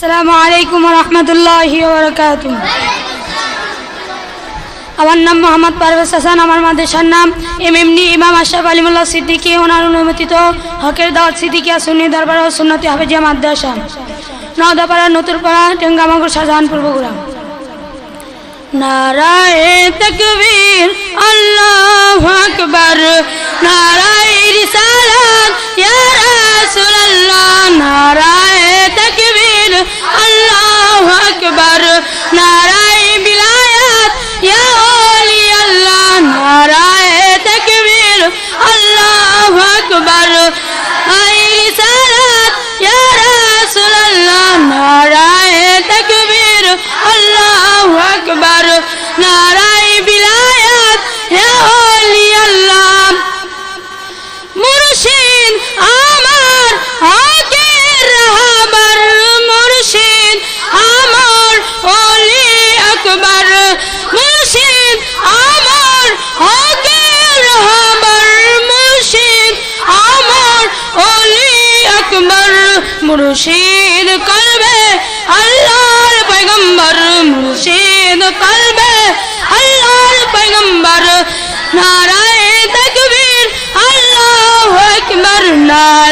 আসসালামু আলাইকুম রহমতুল্লাহ বরকাত আমার নাম মোহাম্মদ পারভেজ হাসান, আমার মাদ্রাসার নাম এম এমডি ইমাম আশরাফ আলিমুল্লাহ সিদ্দিকী। ওনার অনুমোদিত হকের দাওয়াত সিদ্দিকিয়া সুন্নি দরবার ও সুন্নতি হাফেজিয়া মাদ্রাসা। নওদাপাড়া নতুরপাড়া টেঙ্গামগর শাহজাহানপুর বগুড়া নারায় তকবীর, আল্লাহ আকবর। নারায় মুর্শিদ কলবে আল্লাহর পয়গম্বর মুর্শিদ কলবে আল্লাহর পয়গম্বর নারায় তকবীর আল্লাহ আকবর নারায়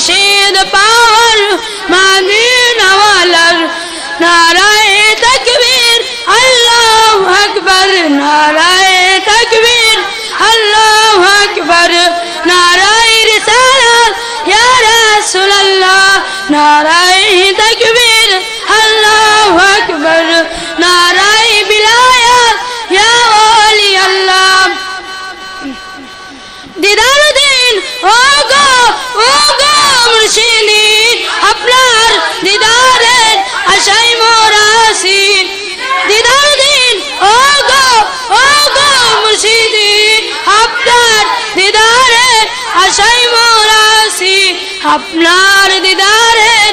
share the power. My আপনার দিদারের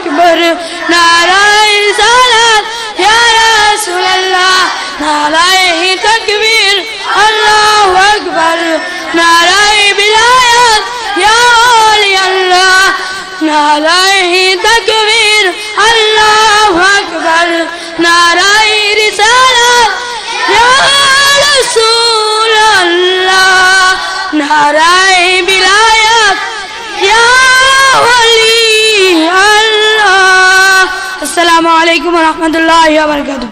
আকবার নারাই সালাত, ইয়া রাসূলুল্লাহ নারাই তকবীর, আল্লাহু আকবার নারাই বিলায়াত, ইয়া ওলি আল্লাহ নারাই তকবীর, আল্লাহু আকবার নারাই রিসালাত, ইয়া রাসূলুল্লাহ নারাই আলাইকুম রহমতুল্লাহ বারাকাতুহু।